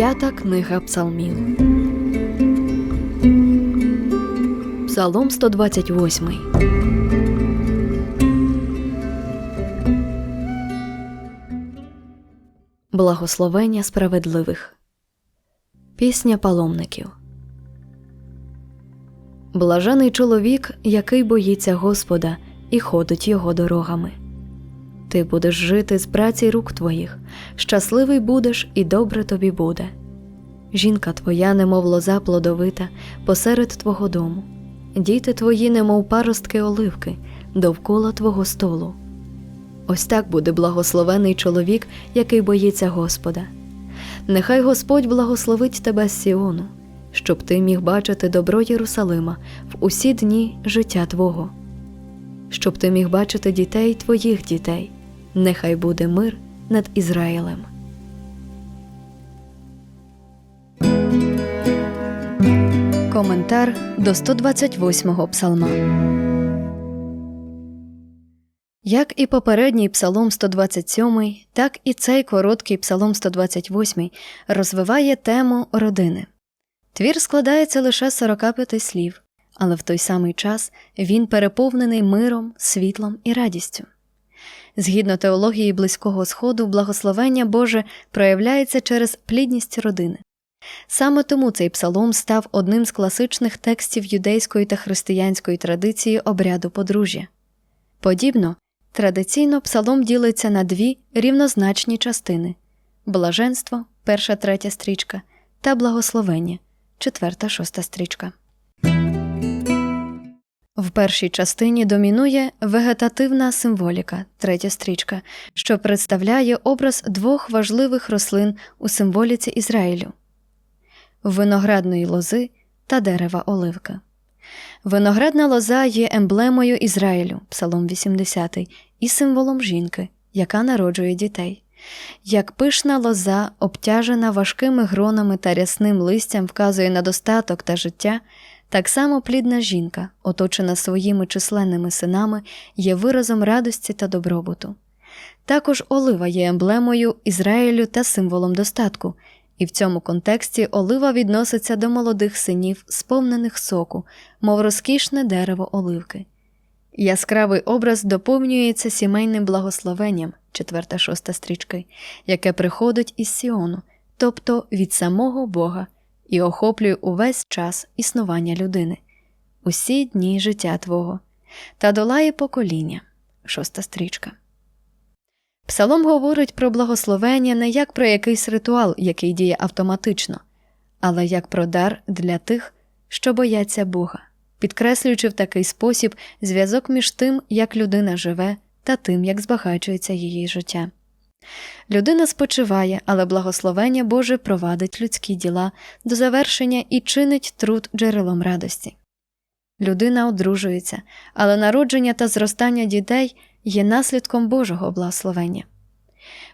П'ята книга Псалмів. Псалом 128. Благословення справедливих. Пісня паломників. Блажений чоловік, який боїться Господа і ходить його дорогами. Ти будеш жити з праці рук твоїх, щасливий будеш і добре тобі буде. Жінка твоя, немов лоза плодовита, посеред твого дому, діти твої, немов паростки оливки, довкола твого столу. Ось так буде благословений чоловік, який боїться Господа. Нехай Господь благословить тебе з Сіону, щоб ти міг бачити добро Єрусалима в усі дні життя Твого, щоб ти міг бачити дітей твоїх дітей, нехай буде мир над Ізраїлем. Коментар до 128-го псалма. Як і попередній псалом 127, так і цей короткий псалом 128 розвиває тему родини. Твір складається лише з 45 слів, але в той самий час він переповнений миром, світлом і радістю. Згідно теології Близького Сходу, благословення Боже проявляється через плідність родини. Саме тому цей псалом став одним з класичних текстів юдейської та християнської традиції обряду подружжя. Подібно, традиційно псалом ділиться на дві рівнозначні частини блаженство, перша третя стрічка, та благословення, четверта шоста стрічка. В першій частині домінує вегетативна символіка, третя стрічка, що представляє образ двох важливих рослин у символіці Ізраїлю виноградної лози та дерева оливка. Виноградна лоза є емблемою Ізраїлю, Псалом 80, і символом жінки, яка народжує дітей. Як пишна лоза, обтяжена важкими гронами та рясним листям, вказує на достаток та життя, так само плідна жінка, оточена своїми численними синами, є виразом радості та добробуту. Також олива є емблемою Ізраїлю та символом достатку, і в цьому контексті олива відноситься до молодих синів, сповнених соку, мов розкішне дерево оливки. Яскравий образ доповнюється сімейним благословенням, четверта шоста стрічки, яке приходить із Сіону, тобто від самого Бога, і охоплює увесь час існування людини, усі дні життя Твого, та долає покоління, шоста стрічка. Псалом говорить про благословення не як про якийсь ритуал, який діє автоматично, але як про дар для тих, що бояться Бога, підкреслюючи в такий спосіб зв'язок між тим, як людина живе, та тим, як збагачується її життя. Людина спочиває, але благословення Боже провадить людські діла до завершення і чинить труд джерелом радості. Людина одружується, але народження та зростання дітей є наслідком Божого благословення.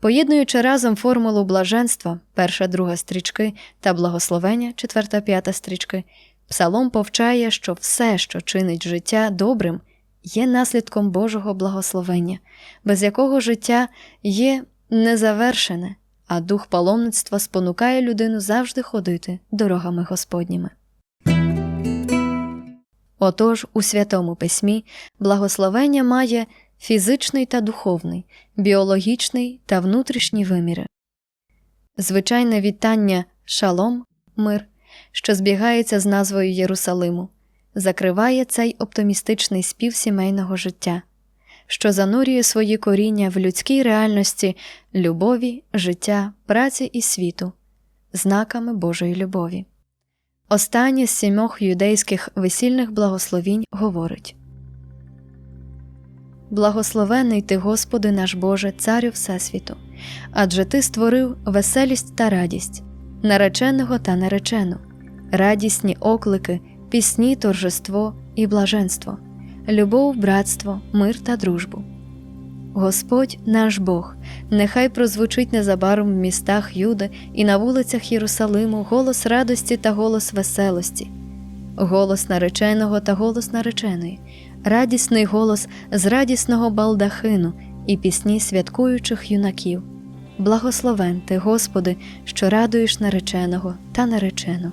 Поєднуючи разом формулу блаженства, перша друга стрічки та благословення, четверта п'ята стрічки, псалом повчає, що все, що чинить життя добрим, є наслідком Божого благословення, без якого життя є незавершене, а дух паломництва спонукає людину завжди ходити дорогами Господніми. Отож, у Святому Письмі благословення має фізичний та духовний, біологічний та внутрішній виміри. Звичайне вітання шалом, мир, що збігається з назвою Єрусалиму, закриває цей оптимістичний спів сімейного життя, що занурює свої коріння в людській реальності любові, життя, праці і світу, знаками Божої любові. Останнє з сімох юдейських весільних благословінь говорить Благословений ти, Господи наш Боже, Царю Всесвіту, адже Ти створив веселість та радість, нареченого та наречену, радісні оклики, пісні, торжество і блаженство, любов, братство, мир та дружбу. Господь наш Бог, нехай прозвучить незабаром в містах Юди і на вулицях Єрусалиму голос радості та голос веселості, голос нареченого та голос нареченої, радісний голос з радісного балдахину і пісні святкуючих юнаків, Благословен ти, Господи, що радуєш нареченого та наречену.